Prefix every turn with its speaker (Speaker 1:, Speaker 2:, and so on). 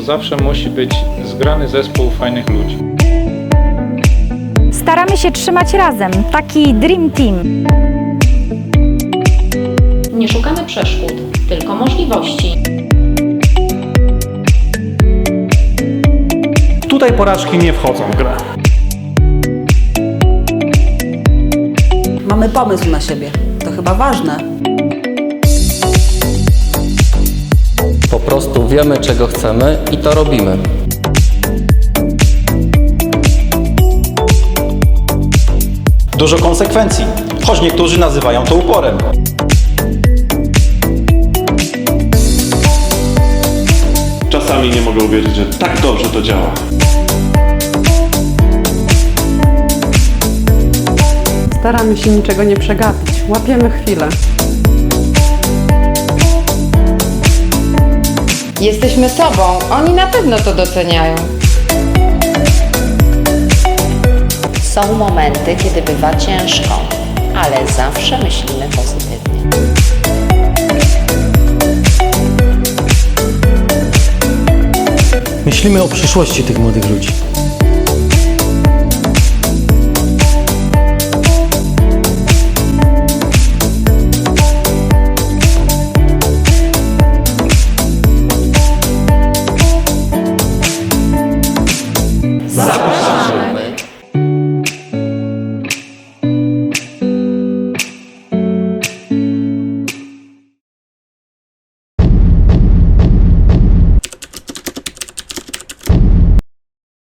Speaker 1: zawsze musi być zgrany zespół fajnych ludzi.
Speaker 2: Staramy się trzymać razem, taki dream team.
Speaker 3: Nie szukamy przeszkód, tylko możliwości.
Speaker 4: Tutaj porażki nie wchodzą w grę.
Speaker 5: Mamy pomysł na siebie. To chyba ważne.
Speaker 6: Prostu wiemy, czego chcemy i to robimy.
Speaker 7: Dużo konsekwencji, choć niektórzy nazywają to uporem.
Speaker 8: Czasami nie mogę uwierzyć, że tak dobrze to działa.
Speaker 9: Staramy się niczego nie przegapić. Łapiemy chwilę.
Speaker 10: Jesteśmy sobą, oni na pewno to doceniają.
Speaker 3: Są momenty, kiedy bywa ciężko, ale zawsze myślimy pozytywnie.
Speaker 4: Myślimy o przyszłości tych młodych ludzi.